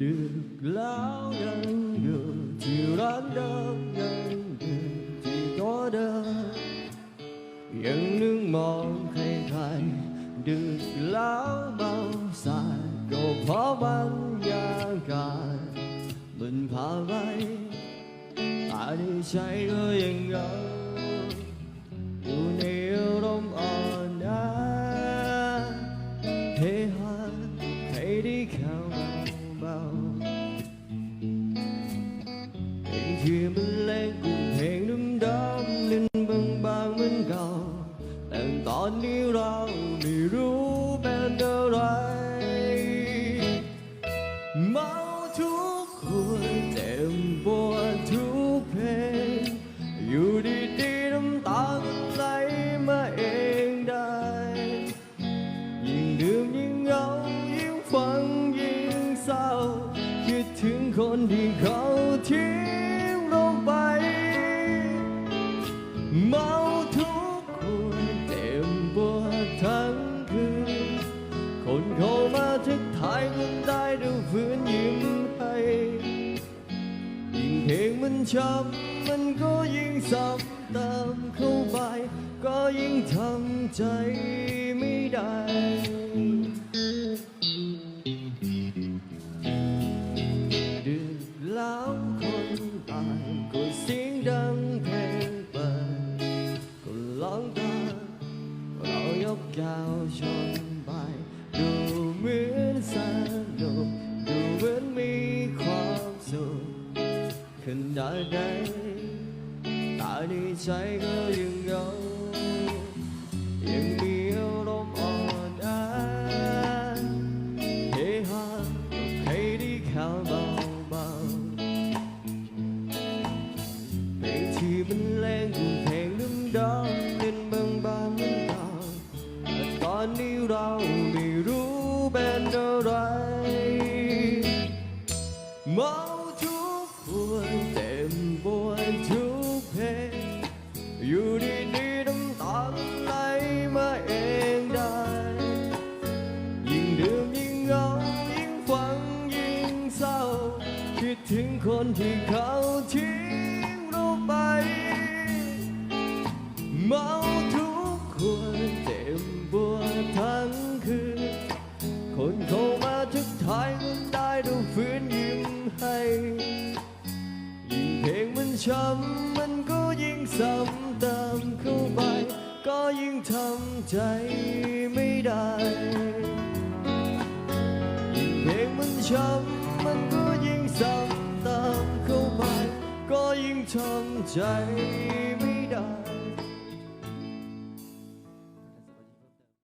ดึกแล้วยังอยู่ที่ร้านเดิมยังอยู่ที่โต๊ะเดิมยังนึกมองใครๆดึกแล้วเบาสายก็เพราะบรรยากาศมันพาไปตาในใจก็ยังเหงา เข้าเบาๆเพลงที่มันเล่นกูเพลงดำๆเล่นบางๆเหมือนเก่า แต่ตอนนี้เราไม่รู้เป็นอะไรเมาทุกคนเต็มปวดทุก ถึงคนที่เขาทิ้งเราไป เมาทุกคนเต็มปวดทั้งคืน คนเข้ามาทักทายกันได้ดูฝืนยิ้มให้ยิ่งเพลงมันช้ำมันก็ยิ่งซ้ำติมเข้าไป ก็ยิ่งทำใจไม่ได้ ยกแก้วชนไปดูเหมือนสนุกดูเหมือนมีความสุขขนาดไหนตาในใจก็ยังเหงายังมีอารมณ์อ่อนแอเฮฮาให้ได้ข่าวเบาเพลงที่มันแรงกูเพลงน้ำดำเอนนี้เราไม่รู้เป็นอะไรเมาทุกคนเต็มปวดทุกเพลงอยู่ดีๆน้ำตาไหลมาเองได้ ยิ่งดื่มยิ่งเหงายิ่งฟังยิ่งเศร้า คิดถึงคนที่เขาทิ้ง ทั้งคืน คนเข้ามาทักทายก็ได้ดูฝืนยิ้มให้ยิ่งเพลงมันช้ำมันก็ยิ่งซ้ำติมเข้าไป ก็ยิ่งทำใจไม่ได้ยิ่งเพลงมันช้ำมันก็ยิ่งซ้ำติมเข้าไป ก็ยิ่งทำใจไม่